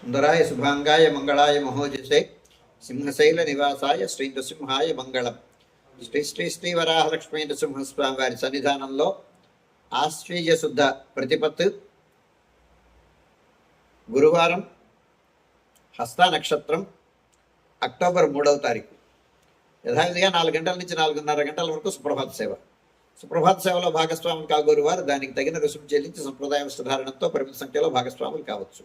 సుందరాయ శుభాంగాయ మంగళాయ మహోజసే సింహశైల నివాసాయ శ్రీ నృసింహాయ మంగళం. శ్రీ శ్రీ శ్రీ వరాహలక్ష్మీ నృసింహస్వామి వారి సన్నిధానంలో ఆశ్చర్య శుద్ధ ప్రతిపత్తు గురువారం హస్త నక్షత్రం అక్టోబర్ మూడవ తారీఖు. యథావిధిగా నాలుగు గంటల నుంచి నాలుగున్నర గంటల వరకు సుప్రభాత సేవ. సుప్రభాత సేవలో భాగస్వాములు కాగోరు వారు దానికి తగిన రుసుము చెల్లించి సంప్రదాయ సుధారణతో పరిమిత సంఖ్యలో భాగస్వాములు కావచ్చు.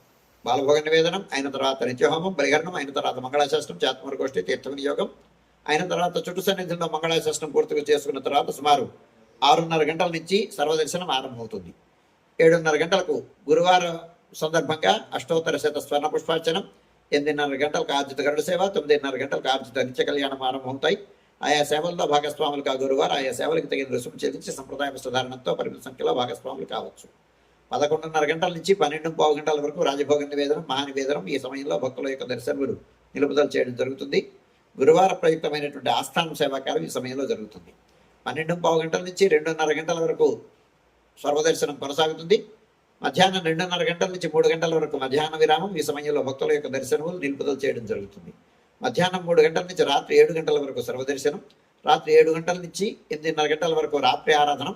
బాలభోగ నివేదనం అయిన తర్వాత నిత్యహోమం పరిహరణం అయిన తర్వాత మంగళాశాస్త్రం చాత్మరగోష్ఠి తీర్థ వినియోగం అయిన తర్వాత చుట్టు సన్నిధిలో మంగళాశాస్త్రం పూర్తిగా చేసుకున్న తర్వాత సుమారు ఆరున్నర గంటల నుంచి సర్వదర్శనం ఆరంభమవుతుంది. ఏడున్నర గంటలకు గురువారం సందర్భంగా అష్టోత్తర శత స్వర్ణ పుష్పార్చనం ఎనిమిదిన్నర గంటలకు ఆర్జిత గరుడ సేవ తొమ్మిదిన్నర గంటలకు ఆర్జిత నిత్య కళ్యాణం ఆరంభమవుతాయి. ఆయా సేవల్లో భాగస్వాములు కా గురువారు ఆయా సేవలకు తగిన రుసుము చెల్లించి సంప్రదాయ వస్త్రధారణతో పరిమిత సంఖ్యలో భాగస్వాములు కావచ్చు. పదకొండున్నర గంటల నుంచి పన్నెండు పావు గంటల వరకు రాజభోగ నివేదనం మహానివేదనం ఈ సమయంలో భక్తుల యొక్క దర్శనములు నిలుపుదల చేయడం జరుగుతుంది. గురువార ప్రయుక్తమైనటువంటి ఆస్థానం సేవాకారం ఈ సమయంలో జరుగుతుంది. పన్నెండు పావు గంటల నుంచి రెండున్నర గంటల వరకు సర్వదర్శనం కొనసాగుతుంది. మధ్యాహ్నం రెండున్నర గంటల నుంచి మూడు గంటల వరకు మధ్యాహ్న విరామం ఈ సమయంలో భక్తుల యొక్క దర్శనములు నిలుపుదల చేయడం జరుగుతుంది. మధ్యాహ్నం మూడు గంటల నుంచి రాత్రి ఏడు గంటల వరకు సర్వదర్శనం రాత్రి ఏడు గంటల నుంచి ఎనిమిదిన్నర గంటల వరకు రాత్రి ఆరాధనం